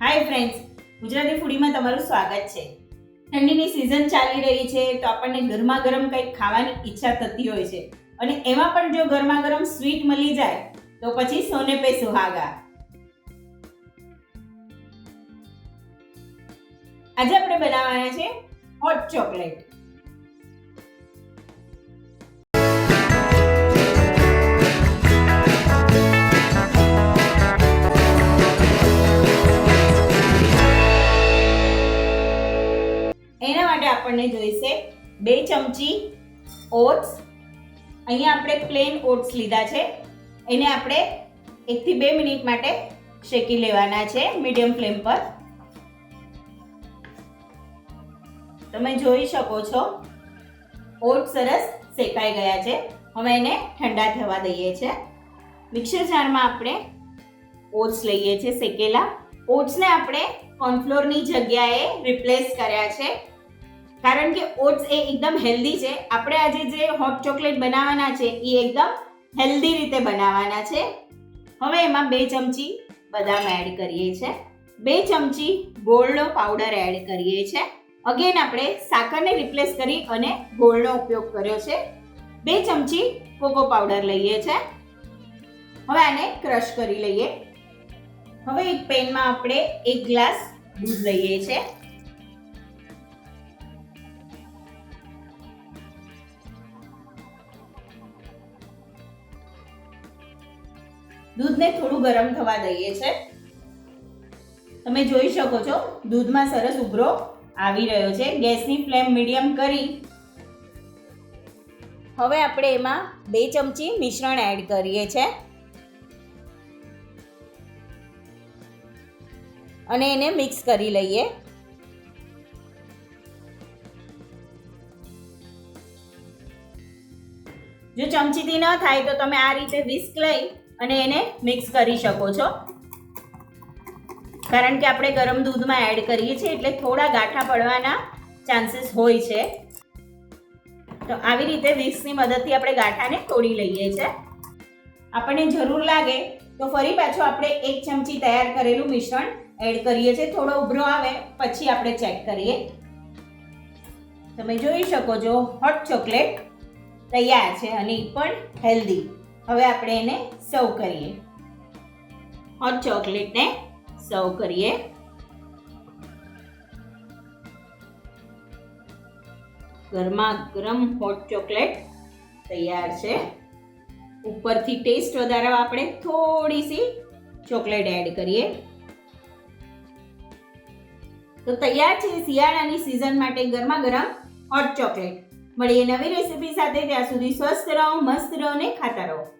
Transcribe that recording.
Hi friends Gujarati ફૂડીમાં તમારું સ્વાગત છે. ઠંડીની સિઝન ચાલી રહી છે, તો આપણને ગરમા ગરમ કંઈક ખાવાની ઈચ્છા થતી હોય છે. અને એમાં પણ જો ગરમા ગરમ સ્વીટ મળી જાય, તો પછી સોને પે સુહાગા. આજે આપણે બનાવવાના છે હોટ ચોકલેટ માટે આપણને જોઈશે બે ચમચી ઓટ્સ. અહીંયા આપણે પ્લેન ઓટ્સ લીધા છે. એને આપણે એકથી બે મિનિટ માટે શેકી લેવાના છે મીડિયમ ફ્લેમ પર. તમે જોઈ શકો છો, ઓટ સરસ શેકાઈ ગયા છે. હવે એને ઠંડા થવા દઈએ છે. મિક્સર જારમાં આપણે ઓટ્સ લઈએ છીએ શેકેલા. ઓટ્સને આપણે કોર્નફ્લોરની જગ્યાએ રિપ્લેસ કર્યા છે. કારણ કે ઓટ્સ એ એકદમ હેલ્ધી છે. આપણે આજે જે હોટ ચોકલેટ બનાવવાના છે, એ એકદમ હેલ્ધી રીતે બનાવવાના છે. હવે એમાં બે ચમચી બદામ એડ કરીએ છે. બે ચમચી ગોળનો પાવડર એડ કરીએ છે. અગેન આપણે સાકરને રિપ્લેસ કરી અને ગોળનો ઉપયોગ કર્યો છે. બે ચમચી કોકો પાવડર લઈએ છે. હવે આને ક્રશ કરી લઈએ. હવે એક પેનમાં આપણે એક ગ્લાસ દૂધ લઈએ છે. દૂધને થોડું ગરમ થવા દઈએ છે. તમે જોઈ શકો છો, દૂધમાં સરસ ઉભરો આવી રહ્યો છે. ગેસની ફ્લેમ મીડિયમ કરી. હવે આપણે એમાં બે ચમચી મિશ્રણ એડ કરીએ છે. અને એને મિક્સ કરી લઈએ. જો ચમચીથી ન થાય તો તમે આ રીતે વિસ્ક લઈ અને એને મિક્સ કરી શકો છો. કારણ કે આપણે ગરમ દૂધમાં એડ કરીએ છીએ એટલે થોડા ગાંઠા પડવાના ચાન્સીસ હોય છે. તો આવી રીતે વિક્સની મદદથી આપણે ગાંઠાને તોડી લઈએ છીએ આપણને જરૂર લાગે તો ફરી પાછું આપણે એક ચમચી તૈયાર કરેલું મિશ્રણ એડ કરીએ છીએ. થોડો ઉભરો આવે પછી આપણે ચેક કરીએ. તમે જોઈ શકો છો હોટ ચોકલેટ તૈયાર છે અને પણ હેલ્ધી હવે આપણે એને સર્વ કરીએ. હોટ ચોકલેટને સર્વ કરીએ. ગરમા ગરમ હોટ ચોકલેટ તૈયાર છે. ઉપરથી ટેસ્ટ વધારવા આપણે થોડી સી ચોકલેટ એડ કરીએ. તો તૈયાર છે શિયાળાની સિઝન માટે ગરમા ગરમ હોટ ચોકલેટ મળીએ નવી રેસીપી સાથે, ત્યાં સુધી સ્વસ્થ રહો, મસ્ત રહો ને ખાતા રહો.